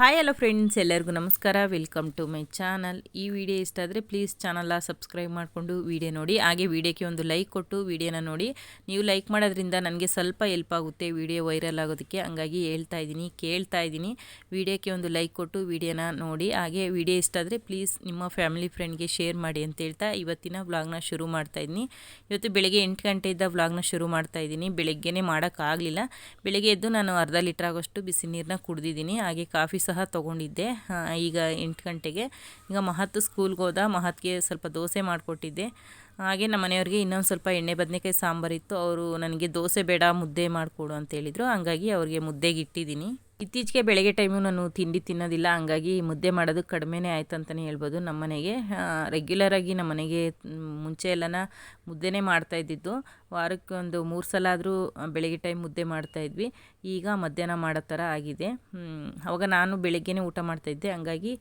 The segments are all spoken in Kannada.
ಹಾಯ್ ಹಲೋ ಫ್ರೆಂಡ್ಸ್ ಎಲ್ಲರಿಗೂ ನಮಸ್ಕಾರ. ವೆಲ್ಕಮ್ ಟು ಮೈ ಚಾನಲ್ ಈ ವಿಡಿಯೋ ಇಷ್ಟ ಆದರೆ ಪ್ಲೀಸ್ ಚಾನಲ್ನ ಸಬ್ಸ್ಕ್ರೈಬ್ ಮಾಡಿಕೊಂಡು ವಿಡಿಯೋ ನೋಡಿ. ಹಾಗೆ ವಿಡಿಯೋಕ್ಕೆ ಒಂದು ಲೈಕ್ ಕೊಟ್ಟು ವಿಡಿಯೋನ ನೋಡಿ. ನೀವು ಲೈಕ್ ಮಾಡೋದ್ರಿಂದ ನನಗೆ ಸ್ವಲ್ಪ ಹೆಲ್ಪ್ ಆಗುತ್ತೆ ವಿಡಿಯೋ ವೈರಲ್ ಆಗೋದಕ್ಕೆ. ಹಂಗಾಗಿ ಹೇಳ್ತಾ ಇದ್ದೀನಿ, ಕೇಳ್ತಾ ಇದ್ದೀನಿ. ವಿಡಿಯೋಕ್ಕೆ ಒಂದು ಲೈಕ್ ಕೊಟ್ಟು ವಿಡಿಯೋನ ನೋಡಿ. ಹಾಗೆ ವಿಡಿಯೋ ಇಷ್ಟ ಆದರೆ ಪ್ಲೀಸ್ ನಿಮ್ಮ ಫ್ಯಾಮಿಲಿ ಫ್ರೆಂಡ್ಗೆ ಶೇರ್ ಮಾಡಿ ಅಂತ ಹೇಳ್ತಾ ಇವತ್ತಿನ ವ್ಲಾಗ್ನ ಶುರು ಮಾಡ್ತಾ ಇದ್ದೀನಿ. ಇವತ್ತು ಬೆಳಗ್ಗೆ ಎಂಟು ಗಂಟೆಯಿಂದ ವ್ಲಾಗ್ನ ಶುರು ಮಾಡ್ತಾ ಇದ್ದೀನಿ. ಬೆಳಗ್ಗೆನೇ ಮಾಡೋಕ್ಕಾಗಲಿಲ್ಲ ಬೆಳಗ್ಗೆ ಎದ್ದು ನಾನು ಅರ್ಧ ಲೀಟ್ರ್ ಆಗೋಷ್ಟು ಬಿಸಿ ನೀರನ್ನ ಕುಡಿದಿದ್ದೀನಿ. ಹಾಗೆ ಕಾಫಿ ಸಹ ತೊಗೊಂಡಿದ್ದೆ. ಈಗ ಎಂಟು ಗಂಟೆಗೆ. ಈಗ ಮಹತ್ ಸ್ಕೂಲ್ಗೆ ಹೋದ, ಮಹತ್ಗೆ ಸ್ವಲ್ಪ ದೋಸೆ ಮಾಡಿಕೊಟ್ಟಿದ್ದೆ. ಹಾಗೆ ನಮ್ಮ ಮನೆಯವ್ರಿಗೆ ಇನ್ನೊಂದು ಸ್ವಲ್ಪ ಎಣ್ಣೆ ಬದನೆಕಾಯಿ ಸಾಂಬಾರಿತ್ತು ಅವರು ನನಗೆ ದೋಸೆ ಬೇಡ, ಮುದ್ದೆ ಮಾಡಿಕೊಡು ಅಂತೇಳಿದರು ಹಂಗಾಗಿ ಅವ್ರಿಗೆ ಮುದ್ದೆಗೆ ಇಟ್ಟಿದ್ದೀನಿ. ಇತ್ತೀಚೆಗೆ ಬೆಳಗ್ಗೆ ಟೈಮು ನಾನು ತಿಂಡಿ ತಿನ್ನೋದಿಲ್ಲ ಹಂಗಾಗಿ ಮುದ್ದೆ ಮಾಡೋದು ಕಡಿಮೆನೇ ಆಯ್ತು ಅಂತಲೇ ಹೇಳ್ಬೋದು ನಮ್ಮ ಮನೆಗೆ. ರೆಗ್ಯುಲರಾಗಿ ನಮ್ಮ ಮನೆಗೆ ಮ್, ಮುಂಚೆ ಎಲ್ಲನ ಮುದ್ದೆನೇ ಮಾಡ್ತಾ ಇದ್ದಿದ್ದು. ವಾರಕ್ಕೆ ಒಂದು ಮೂರು ಸಲ ಆದರೂ ಬೆಳಗ್ಗೆ ಟೈಮ್ ಮುದ್ದೆ ಮಾಡ್ತಾಯಿದ್ವಿ ಈಗ ಮಧ್ಯಾಹ್ನ ಮಾಡೋ ಥರ ಆಗಿದೆ. ಅವಾಗ ನಾನು ಬೆಳಗ್ಗೆನೇ ಊಟ ಮಾಡ್ತಾಯಿದ್ದೆ ಹಂಗಾಗಿ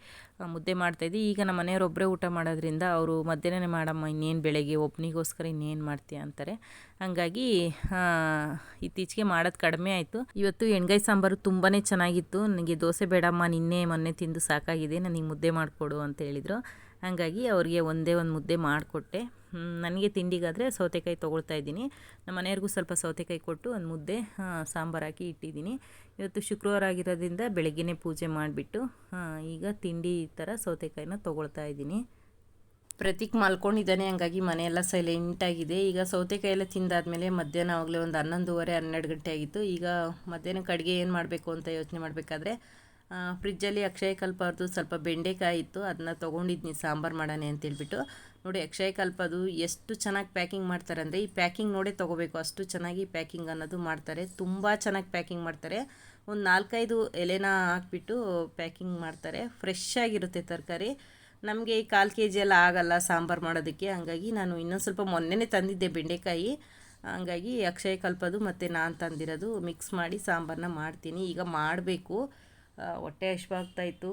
ಮುದ್ದೆ ಮಾಡ್ತಾಯಿದ್ದೆ ಈಗ ನಮ್ಮ ಮನೆಯವ್ರು ಒಬ್ಬರೇ ಊಟ ಮಾಡೋದ್ರಿಂದ ಅವರು ಮಧ್ಯಾಹ್ನನೇ, ಮಾಡಮ್ಮ, ಇನ್ನೇನು ಬೆಳಗ್ಗೆ? ಒಬ್ಬನಿಗೋಸ್ಕರ ಇನ್ನೇನು ಮಾಡ್ತೀಯ? ಅಂತಾರೆ. ಹಂಗಾಗಿ ಇತ್ತೀಚೆಗೆ ಮಾಡೋದು ಕಡಿಮೆ ಆಯಿತು. ಇವತ್ತು ಎಣ್ಗಾಯಿ ಸಾಂಬಾರು ತುಂಬಾ ಚೆನ್ನಾಗಿತ್ತು. ನನಗೆ ದೋಸೆ ಬೇಡಮ್ಮ, ನಿನ್ನೆ ಮೊನ್ನೆ ತಿಂದು ಸಾಕಾಗಿದೆ. ನನಗೆ ಮುದ್ದೆ ಮಾಡಿಕೊಡು ಅಂತ ಹೇಳಿದರು. ಹಾಗಾಗಿ ಅವರಿಗೆ ಒಂದೇ ಒಂದು ಮುದ್ದೆ ಮಾಡಿಕೊಟ್ಟೆ. ನನಗೆ ತಿಂಡಿಗಾದರೆ ಸೌತೆಕಾಯಿ ತೊಗೊಳ್ತಾ ಇದ್ದೀನಿ. ನಮ್ಮ ಮನೆಯವ್ರಿಗೂ ಸ್ವಲ್ಪ ಸೌತೆಕಾಯಿ ಕೊಟ್ಟು ಒಂದು ಮುದ್ದೆ ಸಾಂಬಾರು ಹಾಕಿ ಇಟ್ಟಿದ್ದೀನಿ. ಇವತ್ತು ಶುಕ್ರವಾರ ಆಗಿರೋದ್ರಿಂದ ಬೆಳಗ್ಗೆ ಪೂಜೆ ಮಾಡಿಬಿಟ್ಟು ಈಗ ತಿಂಡಿ ಥರ ಸೌತೆಕಾಯಿನ ತೊಗೊಳ್ತಾ ಇದ್ದೀನಿ. ಪ್ರತೀಕ್ ಮಲ್ಕೊಂಡಿದ್ದಾನೆ, ಹಂಗಾಗಿ ಮನೆಯೆಲ್ಲ ಸೈಲೆಂಟಾಗಿದೆ ಈಗ ಸೌತೆಕಾಯಿ ಎಲ್ಲ ತಿಂದಾದ್ಮೇಲೆ ಮಧ್ಯಾಹ್ನ ಆಗಲೇ ಒಂದು ಹನ್ನೊಂದುವರೆ ಹನ್ನೆರಡು ಗಂಟೆ ಆಗಿತ್ತು. ಈಗ ಮಧ್ಯಾಹ್ನಕ್ಕೆ ಅಡುಗೆ ಏನು ಮಾಡಬೇಕು ಅಂತ ಯೋಚನೆ ಮಾಡಬೇಕಾದ್ರೆ ಫ್ರಿಜ್ಜಲ್ಲಿ ಅಕ್ಷಯ ಕಲ್ಪದ್ದು ಸ್ವಲ್ಪ ಬೆಂಡೆಕಾಯಿ ಇತ್ತು ಅದನ್ನ ತೊಗೊಂಡಿದ್ನಿ, ಸಾಂಬಾರು ಮಾಡೋಣ ಅಂತೇಳ್ಬಿಟ್ಟು. ನೋಡಿ, ಅಕ್ಷಯ ಕಲ್ಪದು ಎಷ್ಟು ಚೆನ್ನಾಗಿ ಪ್ಯಾಕಿಂಗ್ ಮಾಡ್ತಾರೆ ಅಂದರೆ ಈ ಪ್ಯಾಕಿಂಗ್ ನೋಡೇ ತೊಗೋಬೇಕು, ಅಷ್ಟು ಚೆನ್ನಾಗಿ ಪ್ಯಾಕಿಂಗ್ ಅನ್ನೋದು ಮಾಡ್ತಾರೆ, ತುಂಬ ಚೆನ್ನಾಗಿ ಪ್ಯಾಕಿಂಗ್ ಮಾಡ್ತಾರೆ. ಒಂದು ನಾಲ್ಕೈದು ಎಲೆನ ಹಾಕ್ಬಿಟ್ಟು ಪ್ಯಾಕಿಂಗ್ ಮಾಡ್ತಾರೆ, ಫ್ರೆಶ್ ಆಗಿರುತ್ತೆ ತರಕಾರಿ. ನಮಗೆ ಈ ಕಾಲು ಕೆ ಜಿ ಎಲ್ಲ ಆಗಲ್ಲ ಸಾಂಬಾರು ಮಾಡೋದಕ್ಕೆ, ಹಂಗಾಗಿ ನಾನು ಇನ್ನೊಂದು ಸ್ವಲ್ಪ ಮೊನ್ನೆನೇ ತಂದಿದ್ದೆ ಬೆಂಡೆಕಾಯಿ. ಹಂಗಾಗಿ ಅಕ್ಷಯ ಕಲ್ಪದು ಮತ್ತು ನಾನು ತಂದಿರೋದು ಮಿಕ್ಸ್ ಮಾಡಿ ಸಾಂಬಾರನ್ನ ಮಾಡ್ತೀನಿ. ಈಗ ಮಾಡಬೇಕು. ಹೊಟ್ಟೆ ಹಶ್ವಾಗ್ತಾಯಿತ್ತು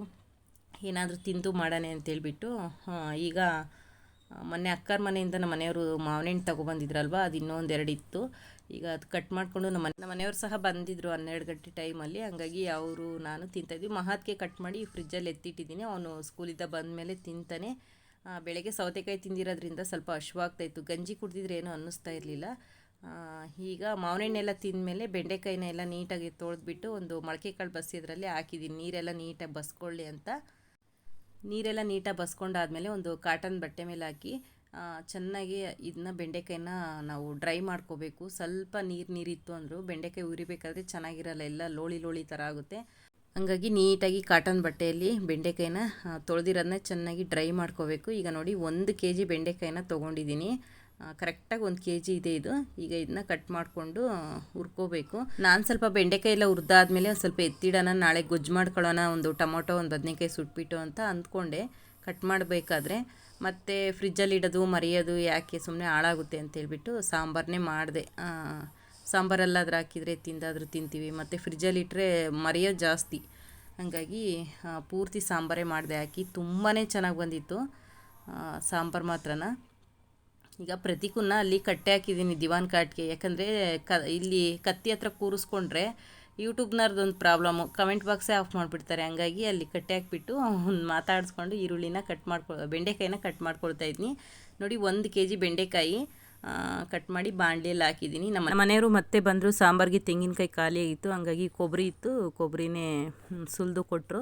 ಏನಾದರೂ ತಿಂದು ಮಾಡೋಣ ಅಂತೇಳ್ಬಿಟ್ಟು ಈಗ ಮೊನ್ನೆ ಅಕ್ಕರ ಮನೆಯಿಂದ ನಮ್ಮ ಮನೆಯವರು ಮಾವಿನ ಹಣ್ಣು ತೊಗೊಬಂದಿದ್ರಲ್ವ, ಅದು ಇನ್ನೊಂದು ಎರಡು ಇತ್ತು ಈಗ ಅದು ಕಟ್ ಮಾಡಿಕೊಂಡು ನಮ್ಮ ನಮ್ಮ ಮನೆಯವರು ಸಹ ಬಂದಿದ್ದರು ಹನ್ನೆರಡು ಗಂಟೆ ಟೈಮಲ್ಲಿ ಹಂಗಾಗಿ ಅವರು, ನಾನು ತಿಂತಾಯಿದ್ವಿ. ಮಹಾತ್ಗೆ ಕಟ್ ಮಾಡಿ ಫ್ರಿಜ್ಜಲ್ಲಿ ಎತ್ತಿಟ್ಟಿದ್ದೀನಿ. ಅವನು ಸ್ಕೂಲಿಂದ ಬಂದ ಮೇಲೆ ತಿಂತಾನೆ ಬೆಳಗ್ಗೆ ಸೌತೆಕಾಯಿ ತಿಂದಿರೋದ್ರಿಂದ ಸ್ವಲ್ಪ ಹಶ್ವಾಗ್ತಾಯಿತ್ತು ಗಂಜಿ ಕುಡಿದಿದ್ರೆ ಏನೂ ಅನ್ನಿಸ್ತಾ ಇರಲಿಲ್ಲ. ಈಗ ಮಾವಿನೆಣ್ಣೆಲ್ಲ ತಿಂದಮೇಲೆ ಬೆಂಡೆಕಾಯಿನ ಎಲ್ಲ ನೀಟಾಗಿ ತೊಳೆದ್ಬಿಟ್ಟು ಒಂದು ಮೊಳಕೆ ಕಾಳು ಬಸಿದ್ರಲ್ಲಿ ಹಾಕಿದ್ದೀನಿ. ನೀರೆಲ್ಲ ನೀಟಾಗಿ ಬಸ್ಕೊಳ್ಳಿ ಅಂತ. ನೀರೆಲ್ಲ ನೀಟಾಗಿ ಬಸ್ಕೊಂಡಾದ್ಮೇಲೆ ಒಂದು ಕಾಟನ್ ಬಟ್ಟೆ ಮೇಲೆ ಹಾಕಿ ಚೆನ್ನಾಗಿ ಇದನ್ನ ಬೆಂಡೆಕಾಯಿನ ನಾವು ಡ್ರೈ ಮಾಡ್ಕೋಬೇಕು. ಸ್ವಲ್ಪ ನೀರು ನೀರಿತ್ತು ಅಂದರೂ ಬೆಂಡೆಕಾಯಿ ಉರಿಬೇಕಾದ್ರೆ ಚೆನ್ನಾಗಿರಲ್ಲ, ಎಲ್ಲ ಲೋಳಿ ಲೋಳಿ ಥರ ಆಗುತ್ತೆ. ಹಂಗಾಗಿ ನೀಟಾಗಿ ಕಾಟನ್ ಬಟ್ಟೆಯಲ್ಲಿ ಬೆಂಡೆಕಾಯಿನ ತೊಳೆದಿರೋದನ್ನ ಚೆನ್ನಾಗಿ ಡ್ರೈ ಮಾಡ್ಕೋಬೇಕು. ಈಗ ನೋಡಿ, ಒಂದು ಕೆ ಜಿ ಬೆಂಡೆಕಾಯಿನ ತೊಗೊಂಡಿದ್ದೀನಿ. ಕರೆಕ್ಟಾಗಿ ಒಂದು ಕೆ ಜಿ ಇದೆ ಇದು. ಈಗ ಇದನ್ನ ಕಟ್ ಮಾಡಿಕೊಂಡು ಹುರ್ಕೋಬೇಕು. ನಾನು ಸ್ವಲ್ಪ ಬೆಂಡೆಕಾಯಿ ಎಲ್ಲ ಹುರಿದಾದ್ಮೇಲೆ ಒಂದು ಸ್ವಲ್ಪ ಎತ್ತಿಡೋಣ, ನಾಳೆ ಗೊಜ್ಜು ಮಾಡ್ಕೊಳ್ಳೋಣ, ಒಂದು ಟೊಮೊಟೊ, ಒಂದು ಬದನೇಕಾಯಿ ಸುಟ್ಬಿಟ್ಟು ಅಂತ ಅಂದ್ಕೊಂಡೆ. ಕಟ್ ಮಾಡಬೇಕಾದ್ರೆ. ಮತ್ತು ಫ್ರಿಜ್ಜಲ್ಲಿ ಇಡೋದು, ಮರೆಯೋದು, ಯಾಕೆ ಸುಮ್ಮನೆ ಹಾಳಾಗುತ್ತೆ ಅಂತೇಳ್ಬಿಟ್ಟು ಸಾಂಬಾರನ್ನೇ ಮಾಡಿದೆ. ಸಾಂಬಾರೆಲ್ಲಾದ್ರೂ ಹಾಕಿದರೆ ತಿಂದಾದರೂ ತಿಂತೀವಿ. ಮತ್ತು ಫ್ರಿಜ್ಜಲ್ಲಿ ಇಟ್ಟರೆ ಮರೆಯೋದು ಜಾಸ್ತಿ. ಹಾಗಾಗಿ ಪೂರ್ತಿ ಸಾಂಬಾರೇ ಮಾಡಿದೆ. ಹಾಕಿ ತುಂಬಾ ಚೆನ್ನಾಗಿ ಬಂದಿತ್ತು. ಸಾಂಬಾರು ಮಾತ್ರನ? ಈಗ ಪ್ರತಿಕೂನ ಅಲ್ಲಿ ಕಟ್ಟೆ ಹಾಕಿದ್ದೀನಿ ದಿವಾನ್ ಕಾಟ್ಗೆ. ಯಾಕಂದರೆ ಕ, ಇಲ್ಲಿ ಕತ್ತಿ ಹತ್ರ ಕೂರಿಸ್ಕೊಂಡ್ರೆ ಯೂಟ್ಯೂಬ್ನವ್ರದ್ದೊಂದು ಪ್ರಾಬ್ಲಮ್ಮು ಕಮೆಂಟ್ ಬಾಕ್ಸೇ ಆಫ್ ಮಾಡಿಬಿಡ್ತಾರೆ. ಹಂಗಾಗಿ ಅಲ್ಲಿ ಕಟ್ಟೆ ಹಾಕಿಬಿಟ್ಟು ಅವ್ನು ಮಾತಾಡಿಸ್ಕೊಂಡು ಈರುಳ್ಳಿನ ಕಟ್ ಮಾಡ್ಕೊ, ಬೆಂಡೆಕಾಯಿನ ಕಟ್ ಮಾಡ್ಕೊಳ್ತಾ ಇದ್ದೀನಿ ನೋಡಿ, ಒಂದು ಕೆ ಜಿ ಬೆಂಡೆಕಾಯಿ ಕಟ್ ಮಾಡಿ ಬಾಣಲಿಯಲ್ಲಿ ಹಾಕಿದ್ದೀನಿ ನಮ್ಮ ಮನೆಯವರು ಮತ್ತೆ ಬಂದರು, ಸಾಂಬಾರಿಗೆ ತೆಂಗಿನಕಾಯಿ ಖಾಲಿಯಾಗಿತ್ತು ಹಂಗಾಗಿ ಕೊಬ್ಬರಿ ಇತ್ತು. ಕೊಬ್ಬರಿನೇ ಸುಲಿದು ಕೊಟ್ಟರು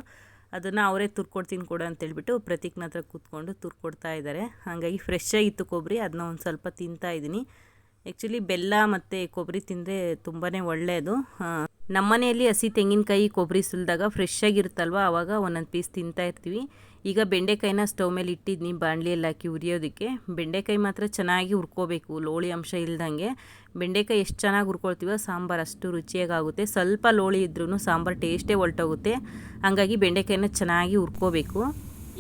ಅದನ್ನು ಅವರೇ ತುರ್ಕೊಡ್ತೀನಿ ಕೊಡು ಅಂತೇಳ್ಬಿಟ್ಟು ಪ್ರತೀಕ್ನ ಹತ್ರ ಕೂತ್ಕೊಂಡು ತುರ್ಕೊಡ್ತಾ ಇದ್ದಾರೆ. ಹಾಗಾಗಿ ಫ್ರೆಶ್ ಆಗಿತ್ತು ಕೊಬ್ಬರಿ ಅದನ್ನ ಒಂದು ಸ್ವಲ್ಪ ತಿಂತಾ ಇದ್ದೀನಿ ಆ್ಯಕ್ಚುಲಿ ಬೆಲ್ಲ ಮತ್ತು ಕೊಬ್ಬರಿ ತಿಂದರೆ ತುಂಬಾ ಒಳ್ಳೆಯದು ನಮ್ಮ ಮನೆಯಲ್ಲಿ ಹಸಿ ತೆಂಗಿನಕಾಯಿ ಕೊಬ್ಬರಿ ಸುಲಿದಾಗ ಫ್ರೆಶ್ ಆಗಿರುತ್ತಲ್ವ? ಆವಾಗ ಒಂದೊಂದು ಪೀಸ್ ತಿಂತಾ ಇರ್ತೀವಿ. ಈಗ ಬೆಂಡೆಕಾಯಿನ ಸ್ಟವ್ ಮೇಲೆ ಇಟ್ಟಿದ್ನಿ ಬಾಣಲಿಯಲ್ಲಿ ಹಾಕಿ ಉರಿಯೋದಕ್ಕೆ. ಬೆಂಡೆಕಾಯಿ ಮಾತ್ರ ಚೆನ್ನಾಗಿ ಹುರ್ಕೋಬೇಕು, ಲೋಳಿ ಅಂಶ ಇಲ್ದಂಗೆ. ಬೆಂಡೆಕಾಯಿ ಎಷ್ಟು ಚೆನ್ನಾಗಿ ಹುರ್ಕೊಳ್ತೀವೋ ಸಾಂಬಾರು ಅಷ್ಟು ರುಚಿಯಾಗುತ್ತೆ ಸ್ವಲ್ಪ ಲೋಳಿ ಇದ್ರೂ ಸಾಂಬಾರು ಟೇಸ್ಟೇ ಹೊರಟೋಗುತ್ತೆ ಹಾಗಾಗಿ ಬೆಂಡೆಕಾಯಿನ ಚೆನ್ನಾಗಿ ಹುರ್ಕೋಬೇಕು.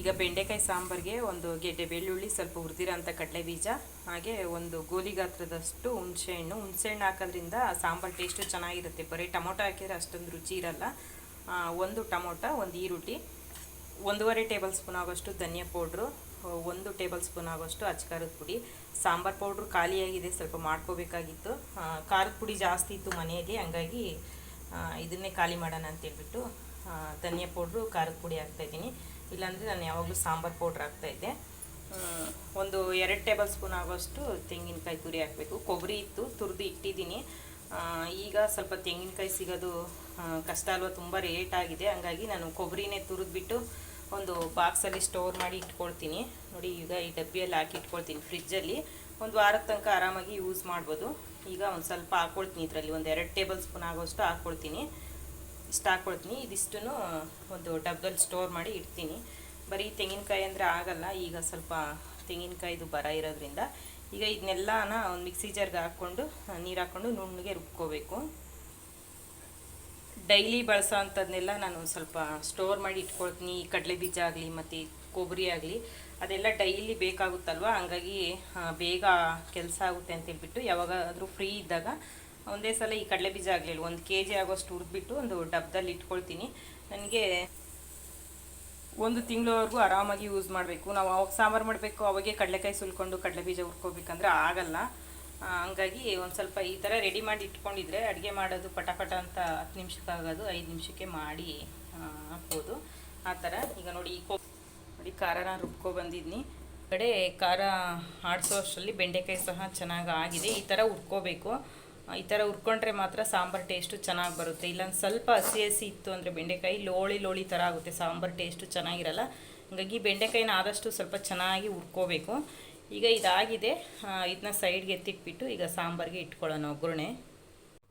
ಈಗ ಬೆಂಡೆಕಾಯಿ ಸಾಂಬಾರಿಗೆ ಒಂದು ಗೆಡ್ಡೆ ಬೆಳ್ಳುಳ್ಳಿ ಸ್ವಲ್ಪ ಹುರಿದಿರೋಂಥ ಕಡಲೆ ಬೀಜ, ಹಾಗೆ ಒಂದು ಗೋಲಿ ಗಾತ್ರದಷ್ಟು ಹುಣಸೆಹಣ್ಣು ಹುಣಸೆಹಣ್ಣು ಹಾಕೋದ್ರಿಂದ ಸಾಂಬಾರು ಟೇಸ್ಟು ಚೆನ್ನಾಗಿರುತ್ತೆ. ಬರೀ ಟೊಮೊಟೊ ಹಾಕಿದ್ರೆ ಅಷ್ಟೊಂದು ರುಚಿ ಇರಲ್ಲ. ಒಂದು ಟೊಮೊಟೊ, ಒಂದು ಈರುಳ್ಳಿ, ಒಂದೂವರೆ ಟೇಬಲ್ ಸ್ಪೂನ್ ಆಗೋಷ್ಟು ಧನಿಯಾ ಪೌಡ್ರು, ಒಂದು ಟೇಬಲ್ ಸ್ಪೂನ್ ಆಗೋಷ್ಟು ಅಚ್ಕಾರದ ಪುಡಿ. ಸಾಂಬಾರು ಪೌಡ್ರು ಖಾಲಿಯಾಗಿದೆ, ಸ್ವಲ್ಪ ಮಾಡ್ಕೋಬೇಕಾಗಿತ್ತು. ಖಾರದ ಪುಡಿ ಜಾಸ್ತಿ ಇತ್ತು ಮನೆಯಲ್ಲಿ ಹಂಗಾಗಿ ಇದನ್ನೇ ಖಾಲಿ ಮಾಡೋಣ ಅಂತೇಳ್ಬಿಟ್ಟು ಧನಿಯಾ ಪೌಡ್ರು ಖಾರದ ಪುಡಿ ಹಾಕ್ತಾಯಿದ್ದೀನಿ ಇಲ್ಲಾಂದರೆ ನಾನು ಯಾವಾಗಲೂ ಸಾಂಬಾರು ಪೌಡ್ರ್ ಹಾಕ್ತಾಯಿದ್ದೆ ಒಂದು ಎರಡು ಟೇಬಲ್ ಸ್ಪೂನ್ ಆಗೋಷ್ಟು ತೆಂಗಿನಕಾಯಿ ತುರಿ ಹಾಕಬೇಕು. ಕೊಬ್ಬರಿ ಇತ್ತು, ತುರಿದು ಇಟ್ಟಿದ್ದೀನಿ. ಈಗ ಸ್ವಲ್ಪ ತೆಂಗಿನಕಾಯಿ ಸಿಗೋದು ಕಷ್ಟ ಅಲ್ವಾ, ತುಂಬ ರೇಟ್ ಆಗಿದೆ. ಹಂಗಾಗಿ ನಾನು ಕೊಬ್ಬರಿನೇ ತುರಿದ್ಬಿಟ್ಟು ಒಂದು ಬಾಕ್ಸಲ್ಲಿ ಸ್ಟೋರ್ ಮಾಡಿ ಇಟ್ಕೊಳ್ತೀನಿ. ನೋಡಿ, ಈಗ ಈ ಡಬ್ಬಿಯಲ್ಲಿ ಹಾಕಿ ಇಟ್ಕೊಳ್ತೀನಿ ಫ್ರಿಜ್ಜಲ್ಲಿ. ಒಂದು ವಾರದ ತನಕ ಆರಾಮಾಗಿ ಯೂಸ್ ಮಾಡ್ಬೋದು. ಈಗ ಒಂದು ಸ್ವಲ್ಪ ಹಾಕ್ಕೊಳ್ತೀನಿ ಇದರಲ್ಲಿ. ಒಂದು ಎರಡು ಟೇಬಲ್ ಸ್ಪೂನ್ ಆಗೋಷ್ಟು ಹಾಕ್ಕೊಳ್ತೀನಿ ಇಷ್ಟು ಹಾಕ್ಕೊಳ್ತೀನಿ ಇದಿಷ್ಟನ್ನು ಒಂದು ಡಬ್ಬದಲ್ಲಿ ಸ್ಟೋರ್ ಮಾಡಿ ಇಡ್ತೀನಿ. ಬರೀ ತೆಂಗಿನಕಾಯಿ ಅಂದರೆ ಆಗಲ್ಲ, ಈಗ ಸ್ವಲ್ಪ ತೆಂಗಿನಕಾಯಿದು ಬರ ಇರೋದ್ರಿಂದ. ಈಗ ಇದನ್ನೆಲ್ಲನ ಒಂದು ಮಿಕ್ಸಿ ಜಾರ್ಗೆ ಹಾಕ್ಕೊಂಡು, ನೀರು ಹಾಕ್ಕೊಂಡು ನುಣ್ಣಗೆ ರುಬ್ಕೋಬೇಕು. ಡೈಲಿ ಬಳಸೋ ಅಂಥದ್ದನ್ನೆಲ್ಲ ನಾನು ಸ್ವಲ್ಪ ಸ್ಟೋರ್ ಮಾಡಿ ಇಟ್ಕೊಳ್ತೀನಿ. ಈ ಕಡಲೆ ಬೀಜ ಆಗಲಿ, ಮತ್ತು ಕೊಬ್ಬರಿ ಆಗಲಿ, ಅದೆಲ್ಲ ಡೈಲಿ ಬೇಕಾಗುತ್ತಲ್ವ? ಹಂಗಾಗಿ ಬೇಗ ಕೆಲಸ ಆಗುತ್ತೆ ಅಂತ ಹೇಳ್ಬಿಟ್ಟು ಯಾವಾಗಾದರೂ ಫ್ರೀ ಇದ್ದಾಗ ಒಂದೇ ಸಲ ಈ ಕಡಲೆ ಬೀಜ ಆಗಲಿಲ್ಲ. ಒಂದು ಕೆ ಜಿ ಆಗೋಷ್ಟು ಹುರಿದ್ಬಿಟ್ಟು ಒಂದು ಡಬ್ಬದಲ್ಲಿ ಇಟ್ಕೊಳ್ತೀನಿ. ನನಗೆ ಒಂದು ತಿಂಗಳವರೆಗೂ ಆರಾಮಾಗಿ ಯೂಸ್ ಮಾಡಬೇಕು. ನಾವು ಅವಾಗ ಸಾಂಬಾರು ಮಾಡಬೇಕು, ಅವಾಗೆ ಕಡಲೆಕಾಯಿ ಸುಲ್ಕೊಂಡು ಕಡಲೆ ಬೀಜ ಹುರ್ಕೋಬೇಕಂದ್ರೆ ಆಗಲ್ಲ. ಹಂಗಾಗಿ ಒಂದು ಸ್ವಲ್ಪ ಈ ಥರ ರೆಡಿ ಮಾಡಿ ಇಟ್ಕೊಂಡಿದ್ರೆ ಅಡುಗೆ ಮಾಡೋದು ಪಟ ಪಟ ಅಂತ ಹತ್ತು ನಿಮಿಷಕ್ಕಾಗೋದು ಐದು ನಿಮಿಷಕ್ಕೆ ಮಾಡಿ ಹಾಕ್ಬೋದು. ಆ ಥರ ಈಗ ನೋಡಿ, ಈ ಕೋ ನೋಡಿ, ಖಾರನ ರುಬ್ಕೊ ಬಂದಿದ್ನಿ. ಕಡೆ ಖಾರ ಆಡಿಸೋ ಅಷ್ಟರಲ್ಲಿ ಬೆಂಡೆಕಾಯಿ ಸಹ ಚೆನ್ನಾಗಿ ಆಗಿದೆ. ಈ ಥರ ಹುರ್ಕೋಬೇಕು. ಈ ಥರ ಹುರ್ಕೊಂಡ್ರೆ ಮಾತ್ರ ಸಾಂಬಾರು ಟೇಸ್ಟು ಚೆನ್ನಾಗಿ ಬರುತ್ತೆ. ಇಲ್ಲೊಂದು ಸ್ವಲ್ಪ ಹಸಿ ಹಸಿ ಇತ್ತು ಅಂದರೆ ಬೆಂಡೆಕಾಯಿ ಲೋಳಿ ಲೋಳಿ ಥರ ಆಗುತ್ತೆ, ಸಾಂಬಾರು ಟೇಸ್ಟು ಚೆನ್ನಾಗಿರಲ್ಲ. ಹಾಗಾಗಿ ಬೆಂಡೆಕಾಯಿನ ಆದಷ್ಟು ಸ್ವಲ್ಪ ಚೆನ್ನಾಗಿ ಹುರ್ಕೋಬೇಕು. ಈಗ ಇದಾಗಿದೆ. ಇದನ್ನ ಸೈಡ್ಗೆ ಎತ್ತಿಟ್ಬಿಟ್ಟು ಈಗ ಸಾಂಬಾರಿಗೆ ಇಟ್ಕೊಳ್ಳೋಣ ಒಗ್ಗರಣೆ.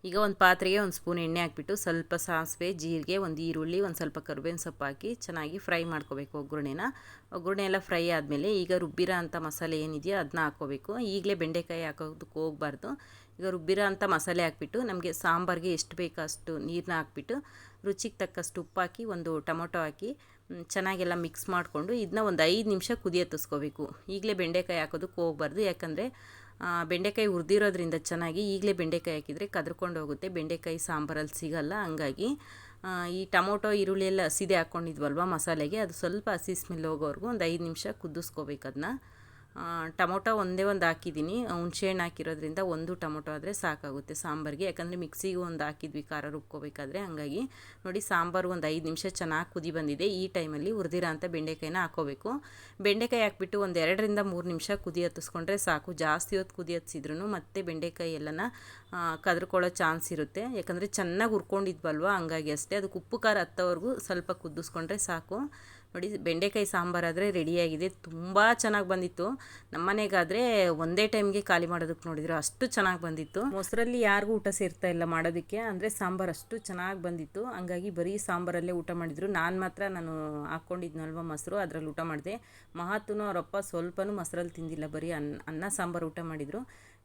ಈಗ ಒಂದು ಪಾತ್ರೆಗೆ ಒಂದು ಸ್ಪೂನ್ ಎಣ್ಣೆ ಹಾಕ್ಬಿಟ್ಟು ಸ್ವಲ್ಪ ಸಾಸಿವೆ, ಜೀರಿಗೆ, ಒಂದು ಈರುಳ್ಳಿ, ಒಂದು ಸ್ವಲ್ಪ ಕರ್ಬೇವಿನ ಸೊಪ್ಪು ಹಾಕಿ ಚೆನ್ನಾಗಿ ಫ್ರೈ ಮಾಡ್ಕೋಬೇಕು ಒಗ್ಗರಣೆನ. ಒಗ್ಗರಣೆ ಎಲ್ಲ ಫ್ರೈ ಆದಮೇಲೆ ಈಗ ರುಬ್ಬಿರೋ ಅಂಥ ಮಸಾಲೆ ಏನಿದೆಯೋ ಅದನ್ನ ಹಾಕ್ಕೋಬೇಕು. ಈಗಲೇ ಬೆಂಡೆಕಾಯಿ ಹಾಕೋದಕ್ಕೆ ಹೋಗ್ಬಾರ್ದು. ಈಗ ರುಬ್ಬಿರೋ ಅಂಥ ಮಸಾಲೆ ಹಾಕ್ಬಿಟ್ಟು ನಮಗೆ ಸಾಂಬಾರಿಗೆ ಎಷ್ಟು ಬೇಕೋ ಅಷ್ಟು ನೀರನ್ನ ಹಾಕ್ಬಿಟ್ಟು ರುಚಿಗೆ ತಕ್ಕಷ್ಟು ಉಪ್ಪು ಹಾಕಿ ಒಂದು ಟೊಮೊಟೊ ಹಾಕಿ ಚೆನ್ನಾಗೆಲ್ಲ ಮಿಕ್ಸ್ ಮಾಡಿಕೊಂಡು ಇದನ್ನ ಒಂದು ಐದು ನಿಮಿಷ ಕುದಿಯತ್ತಿಸ್ಕೋಬೇಕು. ಈಗಲೇ ಬೆಂಡೆಕಾಯಿ ಹಾಕೋದಕ್ಕೆ ಹೋಗ್ಬಾರ್ದು. ಯಾಕಂದರೆ ಬೆಂಡೆಕಾಯಿ ಹುರಿದಿರೋದ್ರಿಂದ ಚೆನ್ನಾಗಿ ಈಗಲೇ ಬೆಂಡೆಕಾಯಿ ಹಾಕಿದರೆ ಕದ್ರಕೊಂಡು ಹೋಗುತ್ತೆ. ಬೆಂಡೆಕಾಯಿ ಸಾಂಬಾರಲ್ಲಿ ಸಿಗಲ್ಲ, ಹಂಗಾಗಿ ಈ ಟೊಮೊಟೊ, ಈರುಳ್ಳಿ ಎಲ್ಲ ಹಸಿದೆ ಹಾಕ್ಕೊಂಡಿದ್ವಲ್ವ ಮಸಾಲೆಗೆ, ಅದು ಸ್ವಲ್ಪ ಹಸಿ ಸ್ಮೆಲ್ ಹೋಗೋವರೆಗೂ ಒಂದು ಐದು ನಿಮಿಷ ಕುದಿಸ್ಕೋಬೇಕು ಅದನ್ನ ಟೊಮೊಟೊ ಒಂದೇ ಒಂದು ಹಾಕಿದ್ದೀನಿ. ಹುಣಸೆಹಣ್ಣು ಹಾಕಿರೋದ್ರಿಂದ ಒಂದು ಟೊಮೊಟೊ ಆದರೆ ಸಾಕಾಗುತ್ತೆ ಸಾಂಬಾರಿಗೆ. ಯಾಕಂದರೆ ಮಿಕ್ಸಿಗೂ ಒಂದು ಹಾಕಿದ್ವಿ, ಖಾರ ರುಬ್ಕೋಬೇಕಾದ್ರೆ. ಹಂಗಾಗಿ ನೋಡಿ ಸಾಂಬಾರು ಒಂದು ಐದು ನಿಮಿಷ ಚೆನ್ನಾಗಿ ಕುದಿ ಬಂದಿದೆ. ಈ ಟೈಮಲ್ಲಿ ಹುರಿದಿರೋ ಅಂಥ ಬೆಂಡೆಕಾಯಿನ ಹಾಕೋಬೇಕು. ಬೆಂಡೆಕಾಯಿ ಹಾಕ್ಬಿಟ್ಟು ಒಂದು ಎರಡರಿಂದ ಮೂರು ನಿಮಿಷ ಕುದಿ ಹತ್ತಿಸ್ಕೊಂಡ್ರೆ ಸಾಕು. ಜಾಸ್ತಿ ಹೊತ್ತು ಕುದಿ ಹತ್ತಿಸಿದ್ರು ಮತ್ತೆ ಬೆಂಡೆಕಾಯಿ ಎಲ್ಲನ ಕದ್ರಕೊಳ್ಳೋ ಚಾನ್ಸ್ ಇರುತ್ತೆ. ಯಾಕಂದರೆ ಚೆನ್ನಾಗಿ ಹುರ್ಕೊಂಡಿದ್ವಲ್ವ? ಹಂಗಾಗಿ ಅಷ್ಟೇ. ಅದಕ್ಕೆ ಉಪ್ಪು, ಖಾರ ಹತ್ತೋವರೆಗೂ ಸ್ವಲ್ಪ ಕುದಿಸ್ಕೊಂಡ್ರೆ ಸಾಕು. ನೋಡಿ, ಬೆಂಡೆಕಾಯಿ ಸಾಂಬಾರಾದರೆ ರೆಡಿಯಾಗಿದೆ ತುಂಬ ಚೆನ್ನಾಗಿ ಬಂದಿತ್ತು. ನಮ್ಮನೆಗಾದರೆ ಒಂದೇ ಟೈಮ್ಗೆ ಖಾಲಿ ಮಾಡೋದಕ್ಕೆ ನೋಡಿದ್ರು ಅಷ್ಟು ಚೆನ್ನಾಗಿ ಬಂದಿತ್ತು. ಮೊಸರಲ್ಲಿ ಯಾರಿಗೂ ಊಟ ಸೇರ್ತಾ ಇಲ್ಲ ಮಾಡೋದಕ್ಕೆ, ಅಂದರೆ ಸಾಂಬಾರು ಅಷ್ಟು ಚೆನ್ನಾಗಿ ಬಂದಿತ್ತು. ಹಂಗಾಗಿ ಬರೀ ಸಾಂಬಾರಲ್ಲೇ ಊಟ ಮಾಡಿದರು. ನಾನು ಮಾತ್ರ ನಾನು ಹಾಕ್ಕೊಂಡಿದ್ನಲ್ವ ಮೊಸರು, ಅದರಲ್ಲಿ ಊಟ ಮಾಡಿದೆ. ಮಹತ್ವನು ಅವರಪ್ಪ ಸ್ವಲ್ಪನೂ ಮೊಸರಲ್ಲಿ ತಿಂದಿಲ್ಲ, ಬರೀ ಅನ್ನ ಅನ್ನ, ಸಾಂಬಾರು ಊಟ ಮಾಡಿದರು.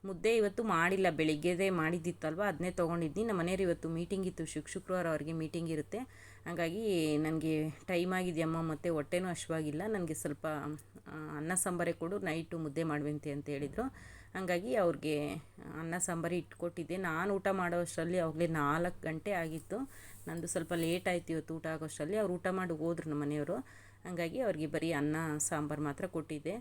ಮುದ್ದೆ ಇವತ್ತು ಮಾಡಿಲ್ಲ, ಬೆಳಿಗ್ಗೆದೇ ಮಾಡಿದ್ದಿತ್ತಲ್ವ ಅದನ್ನೇ ತೊಗೊಂಡಿದ್ನಿ. ನಮ್ಮ ಮನೆಯವ್ರು ಇವತ್ತು ಮೀಟಿಂಗ್ ಇತ್ತು. ಶುಕ್ ಶುಕ್ರವಾರ ಅವ್ರಿಗೆ ಮೀಟಿಂಗ್ ಇರುತ್ತೆ. ಹಾಗಾಗಿ ನನಗೆ ಟೈಮ್ ಆಗಿದೆಯಮ್ಮ, ಮತ್ತು ಹೊಟ್ಟೆನೂ ಹಶ್ವಾಗಿಲ್ಲ. ನನಗೆ ಸ್ವಲ್ಪ ಅನ್ನ ಸಾಂಬಾರೇ ಕೊಡು, ನೈಟು ಮುದ್ದೆ ಮಾಡುವಂತೆ ಅಂತ ಹೇಳಿದರು. ಹಾಗಾಗಿ ಅವ್ರಿಗೆ ಅನ್ನ ಸಾಂಬಾರು ಇಟ್ಕೊಟ್ಟಿದ್ದೆ. ನಾನು ಊಟ ಮಾಡೋ ಅಷ್ಟರಲ್ಲಿ ಅವಾಗಲೇ ನಾಲ್ಕು ಗಂಟೆ ಆಗಿತ್ತು. ನಂದು ಸ್ವಲ್ಪ ಲೇಟ್ ಆಯ್ತು ಇವತ್ತು ಊಟ ಆಗೋಷ್ಟರಲ್ಲಿ. ಅವ್ರು ಊಟ ಮಾಡಿ ಹೋದ್ರು ನಮ್ಮ ಮನೆಯವರು. ಹಾಗಾಗಿ ಅವ್ರಿಗೆ ಬರೀ ಅನ್ನ ಸಾಂಬಾರು ಮಾತ್ರ ಕೊಟ್ಟಿದ್ದೆ.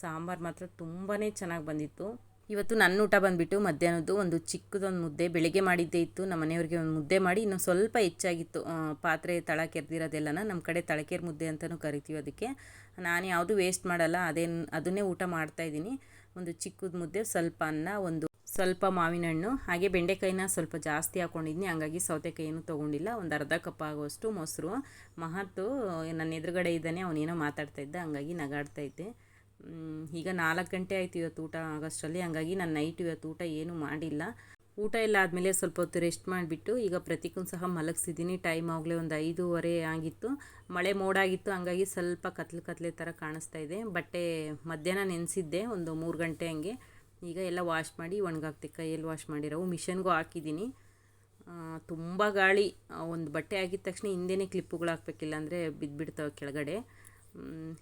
ಸಾಂಬಾರು ಮಾತ್ರ ತುಂಬಾ ಚೆನ್ನಾಗಿ ಬಂದಿತ್ತು. ಇವತ್ತು ನನ್ನ ಊಟ ಬಂದುಬಿಟ್ಟು ಮಧ್ಯಾಹ್ನದ್ದು ಒಂದು ಚಿಕ್ಕದೊಂದು ಮುದ್ದೆ. ಬೆಳಿಗ್ಗೆ ಮಾಡಿದ್ದೇ ಇತ್ತು. ನಮ್ಮ ಮನೆಯವ್ರಿಗೆ ಒಂದು ಮುದ್ದೆ ಮಾಡಿ ಇನ್ನೂ ಸ್ವಲ್ಪ ಹೆಚ್ಚಾಗಿತ್ತು. ಪಾತ್ರೆ ತಳ ಕೆರೆದಿರೋದೆಲ್ಲನ ನಮ್ಮ ಕಡೆ ತಳಕೆರೆ ಮುದ್ದೆ ಅಂತಲೂ ಕರಿತೀವಿ ಅದಕ್ಕೆ. ನಾನು ಯಾವುದು ವೇಸ್ಟ್ ಮಾಡಲ್ಲ. ಅದೇನು, ಅದನ್ನೇ ಊಟ ಮಾಡ್ತಾಯಿದ್ದೀನಿ ಒಂದು ಚಿಕ್ಕದ ಮುದ್ದೆ, ಸ್ವಲ್ಪ ಅನ್ನ, ಒಂದು ಸ್ವಲ್ಪ ಮಾವಿನ ಹಣ್ಣು ಹಾಗೆ ಬೆಂಡೆಕಾಯಿನ ಸ್ವಲ್ಪ ಜಾಸ್ತಿ ಹಾಕ್ಕೊಂಡಿದ್ದೀನಿ ಹಂಗಾಗಿ ಸೌತೆಕಾಯಿನೂ ತೊಗೊಂಡಿಲ್ಲ. ಒಂದು ಅರ್ಧ ಕಪ್ ಆಗುವಷ್ಟು ಮೊಸರು. ಮಹತ್ತು ನನ್ನ ಎದುರುಗಡೆ ಇದ್ದಾನೆ. ಅವನೇನೋ ಮಾತಾಡ್ತಾ ಇದ್ದ. ಹಂಗಾಗಿ ನಗಾಡ್ತಾ ಇದ್ದೆ. ಈಗ ನಾಲ್ಕು ಗಂಟೆ ಆಯ್ತು ಇವತ್ತು ಊಟ ಆಗೋಷ್ಟರಲ್ಲಿ, ಹಂಗಾಗಿ ನಾನು ನೈಟ್ ಇವತ್ತು ಊಟ ಏನೂ ಮಾಡಿಲ್ಲ. ಊಟ ಎಲ್ಲ ಆದಮೇಲೆ ಸ್ವಲ್ಪ ಹೊತ್ತು ರೆಸ್ಟ್ ಮಾಡಿಬಿಟ್ಟು, ಈಗ ಪ್ರತಿಕೂ ಸಹ ಮಲಗಿಸಿದ್ದೀನಿ ಟೈಮ್ ಆಗಲೇ ಒಂದು ಐದೂವರೆ ಆಗಿತ್ತು. ಮಳೆ ಮೋಡಾಗಿತ್ತು, ಹಂಗಾಗಿ ಸ್ವಲ್ಪ ಕತ್ಲೆ ಕತ್ಲೆ ಥರ ಕಾಣಿಸ್ತಾ ಇದೆ. ಬಟ್ಟೆ ಮಧ್ಯಾಹ್ನ ನೆನೆಸಿದ್ದೆ, ಒಂದು ಮೂರು ಗಂಟೆ ಹಂಗೆ. ಈಗ ಎಲ್ಲ ವಾಶ್ ಮಾಡಿ, ಒಣಗಾಕ್ತೆ, ಕೈಯಲ್ಲಿ ವಾಶ್ ಮಾಡಿರೋವು. ಮಿಷನ್ಗೂ ಹಾಕಿದ್ದೀನಿ ತುಂಬ ಗಾಳಿ. ಒಂದು ಬಟ್ಟೆ ಆಗಿದ ತಕ್ಷಣ ಹಿಂದೆನೇ ಕ್ಲಿಪ್ಪುಗಳು ಹಾಕ್ಬೇಕಿಲ್ಲ ಅಂದರೆ ಬಿದ್ದುಬಿಡ್ತಾವೆ ಕೆಳಗಡೆ.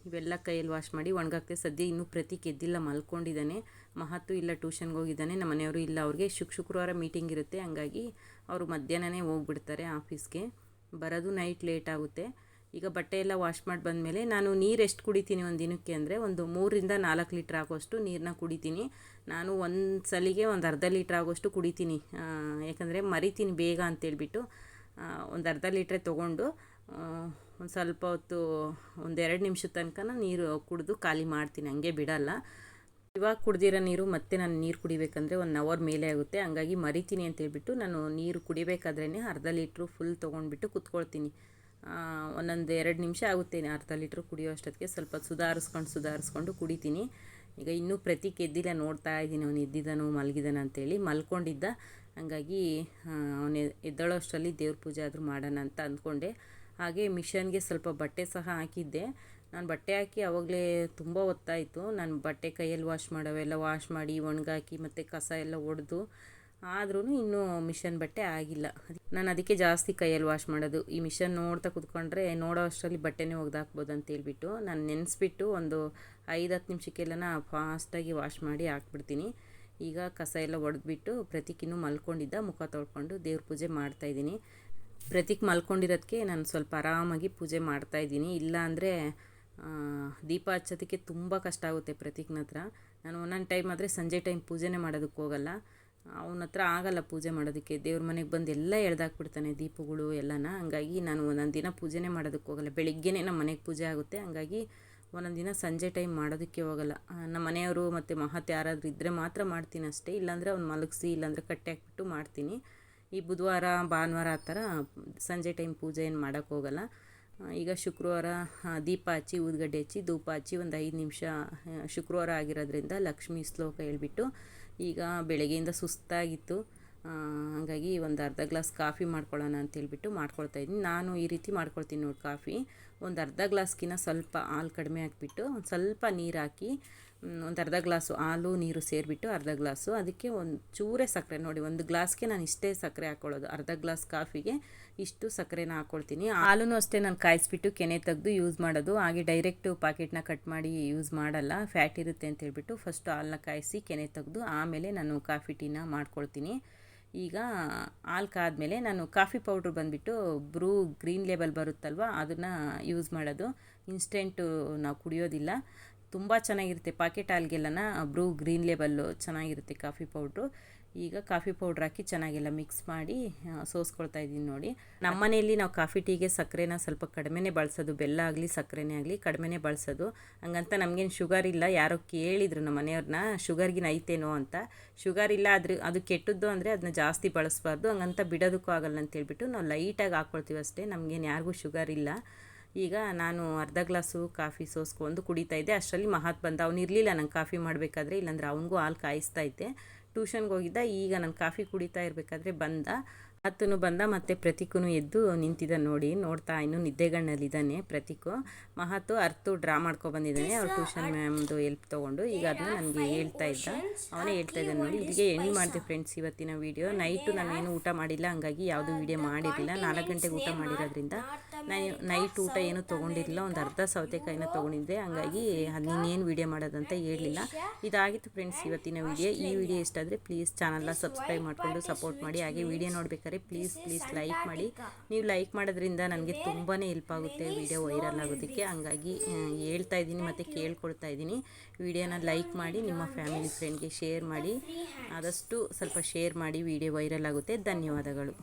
ಇವೆಲ್ಲ ಕೈಯಲ್ಲಿ ವಾಶ್ ಮಾಡಿ ಒಣಗಾಕ್ತೆ. ಸದ್ಯ ಇನ್ನೂ ಪ್ರತೀಕ್ ಎದ್ದಿಲ್ಲ, ಮಲ್ಕೊಂಡಿದ್ದಾನೆ. ಮಹತ್ತು ಇಲ್ಲ ಟ್ಯೂಷನ್ಗೆ ಹೋಗಿದ್ದಾನೆ. ನಮ್ಮ ಮನೆಯವರು ಇಲ್ಲ, ಅವ್ರಿಗೆ ಶುಕ್ ಶುಕ್ರವಾರ ಮೀಟಿಂಗ್ ಇರುತ್ತೆ. ಹಂಗಾಗಿ ಅವರು ಮಧ್ಯಾಹ್ನನೇ ಹೋಗ್ಬಿಡ್ತಾರೆ ಆಫೀಸ್ಗೆ ಬರೋದು ನೈಟ್ ಲೇಟ್ ಆಗುತ್ತೆ. ಈಗ ಬಟ್ಟೆ ಎಲ್ಲ ವಾಶ್ ಮಾಡಿ ಬಂದಮೇಲೆ ನಾನು ನೀರು ಎಷ್ಟು ಕುಡಿತೀನಿ ಒಂದು ದಿನಕ್ಕೆ ಅಂದರೆ ಒಂದು ಮೂರರಿಂದ ನಾಲ್ಕು ಲೀಟ್ರ್ ಆಗೋಷ್ಟು ನೀರನ್ನ ಕುಡಿತೀನಿ. ನಾನು ಒಂದು ಸಲಿಗೆ ಒಂದು ಅರ್ಧ ಲೀಟ್ರ್ ಆಗೋಷ್ಟು ಕುಡಿತೀನಿ. ಯಾಕಂದರೆ ಮರಿತೀನಿ ಬೇಗ ಅಂತೇಳ್ಬಿಟ್ಟು ಒಂದು ಅರ್ಧ ಲೀಟ್ರೇ ತೊಗೊಂಡು ಒಂದು ಸ್ವಲ್ಪ ಹೊತ್ತು ಒಂದೆರಡು ನಿಮಿಷದ ತನಕ ನೀರು ಕುಡಿದು ಖಾಲಿ ಮಾಡ್ತೀನಿ, ಹಂಗೆ ಬಿಡಲ್ಲ. ಇವಾಗ ಕುಡ್ದಿರೋ ನೀರು ಮತ್ತೆ ನಾನು ನೀರು ಕುಡಿಬೇಕಂದ್ರೆ ಒನ್ ಅವರ್ ಮೇಲೆ ಆಗುತ್ತೆ. ಹಂಗಾಗಿ ಮರಿತೀನಿ ಅಂತ ಹೇಳಿಬಿಟ್ಟು ನಾನು ನೀರು ಕುಡಿಬೇಕಾದ್ರೇ ಅರ್ಧ ಲೀಟ್ರು ಫುಲ್ ತೊಗೊಂಡ್ಬಿಟ್ಟು ಕುತ್ಕೊಳ್ತೀನಿ. ಒಂದೊಂದು ಎರಡು ನಿಮಿಷ ಆಗುತ್ತೆ ಅರ್ಧ ಲೀಟ್ರ್ ಕುಡಿಯೋ ಅಷ್ಟೊತ್ತಿಗೆ. ಸ್ವಲ್ಪ ಸುಧಾರಿಸ್ಕೊಂಡು ಸುಧಾರಿಸ್ಕೊಂಡು ಕುಡಿತೀನಿ. ಈಗ ಇನ್ನೂ ಪ್ರತಿ ಎದ್ದಿಲ್ಲ ನೋಡ್ತಾ ಇದ್ದೀನಿ. ಅವನು ಎದ್ದಿದ್ದಾನೋ ಮಲಗಿದಾನ ಅಂತೇಳಿ ಮಲ್ಕೊಂಡಿದ್ದ. ಹಂಗಾಗಿ ಅವನು ಎದ್ದಳೋ ಅಷ್ಟರಲ್ಲಿ ದೇವ್ರ ಪೂಜೆ ಆದರೂ ಮಾಡೋಣ ಅಂತ ಅಂದ್ಕೊಂಡೆ. ಹಾಗೆ ಮಿಷನ್ಗೆ ಸ್ವಲ್ಪ ಬಟ್ಟೆ ಸಹ ಹಾಕಿದ್ದೆ. ನಾನು ಬಟ್ಟೆ ಹಾಕಿ ಆವಾಗಲೇ ತುಂಬ ಹೊತ್ತಾಯಿತು. ನಾನು ಬಟ್ಟೆ ಕೈಯಲ್ಲಿ ವಾಶ್ ಮಾಡೋವೆಲ್ಲ ವಾಶ್ ಮಾಡಿ, ಒಣಗಾಕಿ ಮತ್ತು ಕಸ ಎಲ್ಲ ಒಡೆದು ಆದ್ರೂ ಇನ್ನೂ ಮಿಷನ್ ಬಟ್ಟೆ ಆಗಿಲ್ಲ. ನಾನು ಅದಕ್ಕೆ ಜಾಸ್ತಿ ಕೈಯಲ್ಲಿ ವಾಶ್ ಮಾಡೋದು. ಈ ಮಿಷನ್ ನೋಡ್ತಾ ಕುತ್ಕೊಂಡ್ರೆ ನೋಡೋ ಅಷ್ಟರಲ್ಲಿ ಬಟ್ಟೆನೇ ಒಗೆದಾಕ್ಬೋದು ಅಂತ ಹೇಳ್ಬಿಟ್ಟು ನಾನು ನೆನೆಸ್ಬಿಟ್ಟು ಒಂದು ಐದು ಹತ್ತು ನಿಮಿಷಕ್ಕೆಲ್ಲ ಫಾಸ್ಟಾಗಿ ವಾಶ್ ಮಾಡಿ ಹಾಕ್ಬಿಡ್ತೀನಿ. ಈಗ ಕಸ ಎಲ್ಲ ಒಡೆದ್ಬಿಟ್ಟು ಪ್ರತಿಕಿನ್ನೂ ಇನ್ನೂ ಮಲ್ಕೊಂಡಿದ್ದ, ಮುಖ ತೊಳ್ಕೊಂಡು ದೇವ್ರ ಪೂಜೆ ಮಾಡ್ತಾಯಿದ್ದೀನಿ ಪ್ರತೀಕ್ ಮಲ್ಕೊಂಡಿರೋದಕ್ಕೆ ನಾನು ಸ್ವಲ್ಪ ಆರಾಮಾಗಿ ಪೂಜೆ ಮಾಡ್ತಾಯಿದ್ದೀನಿ ಇಲ್ಲ ಅಂದರೆ ದೀಪ ಹಚ್ಚೋದಕ್ಕೆ ತುಂಬ ಕಷ್ಟ ಆಗುತ್ತೆ ಪ್ರತೀಕ್ನ ಹತ್ರ. ನಾನು ಒಂದೊಂದು ಟೈಮ್ ಆದರೆ ಸಂಜೆ ಟೈಮ್ ಪೂಜೆನೇ ಮಾಡೋದಕ್ಕೆ ಹೋಗಲ್ಲ. ಅವನ ಹತ್ರ ಆಗಲ್ಲ ಪೂಜೆ ಮಾಡೋದಕ್ಕೆ. ದೇವ್ರ ಮನೆಗೆ ಬಂದು ಎಲ್ಲ ಎಳ್ದಾಕ್ಬಿಡ್ತಾನೆ ದೀಪಗಳು ಎಲ್ಲನ. ಹಂಗಾಗಿ ನಾನು ಒಂದೊಂದು ದಿನ ಪೂಜೆನೇ ಮಾಡೋದಕ್ಕೆ ಹೋಗಲ್ಲ. ಬೆಳಿಗ್ಗೆನೇ ನಮ್ಮ ಮನೆಗೆ ಪೂಜೆ ಆಗುತ್ತೆ. ಹಂಗಾಗಿ ಒಂದೊಂದು ದಿನ ಸಂಜೆ ಟೈಮ್ ಮಾಡೋದಕ್ಕೆ ಹೋಗಲ್ಲ. ನಮ್ಮ ಮನೆಯವರು ಮತ್ತು ಮಹತ್ ಯಾರಾದರೂ ಇದ್ದರೆ ಮಾತ್ರ ಮಾಡ್ತೀನಿ ಅಷ್ಟೇ. ಇಲ್ಲಾಂದರೆ ಅವ್ನು ಮಲಗಿಸಿ, ಇಲ್ಲಾಂದರೆ ಕಟ್ಟಿ ಹಾಕ್ಬಿಟ್ಟು ಮಾಡ್ತೀನಿ. ಈ ಬುಧವಾರ, ಭಾನುವಾರ ಆ ಥರ ಸಂಜೆ ಟೈಮ್ ಪೂಜೆ ಏನು ಮಾಡೋಕ್ಕೆ ಹೋಗಲ್ಲ. ಈಗ ಶುಕ್ರವಾರ ದೀಪ ಹಚ್ಚಿ, ಊದ್ಗಡ್ಡೆ ಹಚ್ಚಿ, ಧೂಪ ಹಚ್ಚಿ ಒಂದು ಐದು ನಿಮಿಷ ಶುಕ್ರವಾರ ಆಗಿರೋದ್ರಿಂದ ಲಕ್ಷ್ಮೀ ಶ್ಲೋಕ ಹೇಳಿಬಿಟ್ಟು ಈಗ ಬೆಳಗ್ಗೆಯಿಂದ ಸುಸ್ತಾಗಿತ್ತು. ಹಾಗಾಗಿ ಒಂದು ಅರ್ಧ ಗ್ಲಾಸ್ ಕಾಫಿ ಮಾಡ್ಕೊಳ್ಳೋಣ ಮಾಡ್ಕೊಳ್ತಾ ಇದ್ದೀನಿ. ನಾನು ಈ ರೀತಿ ಮಾಡ್ಕೊಳ್ತೀನಿ ನೋಡಿ ಕಾಫಿ. ಒಂದು ಅರ್ಧ ಗ್ಲಾಸ್ಗಿನ ಸ್ವಲ್ಪ ಹಾಲು ಕಡಿಮೆ ಹಾಕಿಬಿಟ್ಟು ಸ್ವಲ್ಪ ನೀರು ಹಾಕಿ ಒಂದು ಅರ್ಧ ಗ್ಲಾಸು ಹಾಲು, ನೀರು ಸೇರಿಬಿಟ್ಟು ಅರ್ಧ ಗ್ಲಾಸು. ಅದಕ್ಕೆ ಒಂದು ಚೂರೇ ಸಕ್ಕರೆ ನೋಡಿ, ಒಂದು ಗ್ಲಾಸ್ಗೆ ನಾನು ಇಷ್ಟೇ ಸಕ್ಕರೆ ಹಾಕ್ಕೊಳ್ಳೋದು ಅರ್ಧ ಗ್ಲಾಸ್ ಕಾಫಿಗೆ ಇಷ್ಟು ಸಕ್ಕರೆನ ಹಾಕ್ಕೊಳ್ತೀನಿ ಹಾಲೂ ಅಷ್ಟೇ ನಾನು ಕಾಯಿಸ್ಬಿಟ್ಟು ಕೆನೆ ತೆಗೆದು ಯೂಸ್ ಮಾಡೋದು. ಹಾಗೆ ಡೈರೆಕ್ಟು ಪಾಕೆಟ್ನ ಕಟ್ ಮಾಡಿ ಯೂಸ್ ಮಾಡಲ್ಲ. ಫ್ಯಾಟ್ ಇರುತ್ತೆ ಅಂತ ಹೇಳ್ಬಿಟ್ಟು ಫಸ್ಟ್ ಹಾಲನ್ನ ಕಾಯಿಸಿ ಕೆನೆ ತೆಗೆದು ಆಮೇಲೆ ನಾನು ಕಾಫಿ ಟೀನ ಮಾಡ್ಕೊಳ್ತೀನಿ. ಈಗ ಹಾಲು ಕಾದ್ಮೇಲೆ ನಾನು ಕಾಫಿ ಪೌಡ್ರ್ ಬಂದುಬಿಟ್ಟು ಬ್ರೂ ಗ್ರೀನ್ ಲೇಬಲ್ ಬರುತ್ತಲ್ವ, ಅದನ್ನು ಯೂಸ್ ಮಾಡೋದು. ಇನ್ಸ್ಟೆಂಟು ನಾವು ಕುಡಿಯೋದಿಲ್ಲ. ತುಂಬ ಚೆನ್ನಾಗಿರುತ್ತೆ ಪಾಕೆಟ್ ಹಾಲ್ಗೆಲ್ಲನ ಬ್ರೂ ಗ್ರೀನ್ ಲೇಬಲ್ಲು ಚೆನ್ನಾಗಿರುತ್ತೆ ಕಾಫಿ ಪೌಡ್ರು. ಈಗ ಕಾಫಿ ಪೌಡ್ರ್ ಹಾಕಿ ಚೆನ್ನಾಗೆಲ್ಲ ಮಿಕ್ಸ್ ಮಾಡಿ ಸೋಸ್ಕೊಳ್ತಾ ಇದ್ದೀನಿ ನೋಡಿ. ನಮ್ಮ ಮನೆಯಲ್ಲಿ ನಾವು ಕಾಫಿ ಟೀಗೆ ಸಕ್ಕರೆನ ಸ್ವಲ್ಪ ಕಡಿಮೆನೇ ಬಳಸೋದು, ಬೆಲ್ಲ ಆಗಲಿ ಸಕ್ಕರೆನೇ ಆಗಲಿ ಕಡಿಮೆನೇ ಬಳಸೋದು. ಹಂಗಂತ ನಮಗೇನು ಶುಗರ್ ಇಲ್ಲ, ಯಾರೋ ಕೇಳಿದ್ರು ನಮ್ಮ ಮನೆಯವ್ರನ್ನ ಶುಗರ್ಗಿನ ಐತೇನೋ ಅಂತ. ಶುಗರ್ ಇಲ್ಲ ಅದ್ರ ಅದು ಕೆಟ್ಟದ್ದು ಅಂದರೆ ಅದನ್ನ ಜಾಸ್ತಿ ಬಳಸಬಾರ್ದು. ಹಂಗಂತ ಬಿಡೋದಕ್ಕೂ ಆಗಲ್ಲ ಅಂತ ಹೇಳ್ಬಿಟ್ಟು ನಾವು ಲೈಟಾಗಿ ಹಾಕ್ಕೊಳ್ತೀವಿ ಅಷ್ಟೇ, ನಮಗೇನು ಯಾರಿಗೂ ಶುಗರ್ ಇಲ್ಲ. ಈಗ ನಾನು ಅರ್ಧ ಗ್ಲಾಸು ಕಾಫಿ ಸೋಸ್ಕೊಂಡು ಕುಡಿತಾ ಇದ್ದೆ. ಅಷ್ಟರಲ್ಲಿ ಮಹಾತ್ ಬಂದ. ಅವ್ನು ಇರಲಿಲ್ಲ. ನಂಗೆ ಕಾಫಿ ಮಾಡಬೇಕಾದ್ರೆ, ಇಲ್ಲಾಂದ್ರೆ ಅವನಿಗೂ ಹಾಲು ಕಾಯಿಸ್ತಾ ಇದ್ದೆ. ಟ್ಯೂಷನ್ಗೆ ಹೋಗಿದ್ದ. ಈಗ ನಾನು ಕಾಫಿ ಕುಡಿತಾ ಇರಬೇಕಾದ್ರೆ ಬಂದ. ಹತ್ತೂ ಬಂದ. ಮತ್ತು ಪ್ರತೀಕೂ ಎದ್ದು ನಿಂತಿದ್ದ ನೋಡಿ. ನೋಡ್ತಾ ಇನ್ನೂ ನಿದ್ದೆಗಣ್ಣಲ್ಲಿದ್ದಾನೆ ಪ್ರತೀಕು. ಮಹತ್ತು ಅರ್ತು ಡ್ರಾ ಮಾಡ್ಕೊ ಬಂದಿದ್ದಾನೆ. ಅವ್ರು ಟ್ಯೂಷನ್ ಮ್ಯಾಮ್ದು ಎಲ್ಪ್ ತೊಗೊಂಡು. ಈಗ ಅದನ್ನ ನನಗೆ ಹೇಳ್ತಾ ಇದ್ದ. ಅವನೇ ಹೇಳ್ತಾ ಇದ್ದಾನೆ ನೋಡಿ. ಇಲ್ಲಿಗೆ ಎಂಡ್ ಮಾಡಿದೆ ಫ್ರೆಂಡ್ಸ್ ಇವತ್ತಿನ ವೀಡಿಯೋ. ನೈಟು ನಾನೇನು ಊಟ ಮಾಡಿಲ್ಲ. ಹಂಗಾಗಿ ಯಾವುದು ವೀಡಿಯೋ ಮಾಡಿರಲಿಲ್ಲ. ನಾಲ್ಕು ಗಂಟೆಗೆ ಊಟ ಮಾಡಿರೋದ್ರಿಂದ ನಾನು ನೈಟ್ ಊಟ ಏನು ತೊಗೊಂಡಿರಲಿಲ್ಲ, ಒಂದು ಅರ್ಧ ಸೌತೆಕಾಯಿನ ತೊಗೊಂಡಿದ್ದೆ. ಹಂಗಾಗಿ ಅದು ನೀನೇನು ವೀಡಿಯೋ ಮಾಡೋದಂತ ಹೇಳಲಿಲ್ಲ. ಇದಾಗಿತ್ತು ಫ್ರೆಂಡ್ಸ್ ಇವತ್ತಿನ ವೀಡಿಯೋ ಈ ವಿಡಿಯೋ ಇಷ್ಟ ಆದರೆ ಪ್ಲೀಸ್ ಚಾನಲ್ನ ಸಬ್ಸ್ಕ್ರೈಬ್ ಮಾಡಿಕೊಂಡು ಸಪೋರ್ಟ್ ಮಾಡಿ. ಹಾಗೆ ವೀಡಿಯೋ ನೋಡ್ಬೇಕಾದ್ರೆ ಪ್ಲೀಸ್ ಪ್ಲೀಸ್ ಲೈಕ್ ಮಾಡಿ. ನೀವು ಲೈಕ್ ಮಾಡೋದ್ರಿಂದ ನನಗೆ ತುಂಬಾ ಹೆಲ್ಪ್ ಆಗುತ್ತೆ ವಿಡಿಯೋ ವೈರಲ್ ಆಗೋದಕ್ಕೆ. ಹಂಗಾಗಿ ಹೇಳ್ತಾ ಇದ್ದೀನಿ ಮತ್ತು ಕೇಳ್ಕೊಳ್ತಾ ಇದ್ದೀನಿ. ವಿಡಿಯೋನ ಲೈಕ್ ಮಾಡಿ, ನಿಮ್ಮ ಫ್ಯಾಮಿಲಿ ಫ್ರೆಂಡ್ಗೆ ಶೇರ್ ಮಾಡಿ. ಆದಷ್ಟು ಸ್ವಲ್ಪ ಶೇರ್ ಮಾಡಿ ವಿಡಿಯೋ ವೈರಲ್ ಆಗುತ್ತೆ. ಧನ್ಯವಾದಗಳು.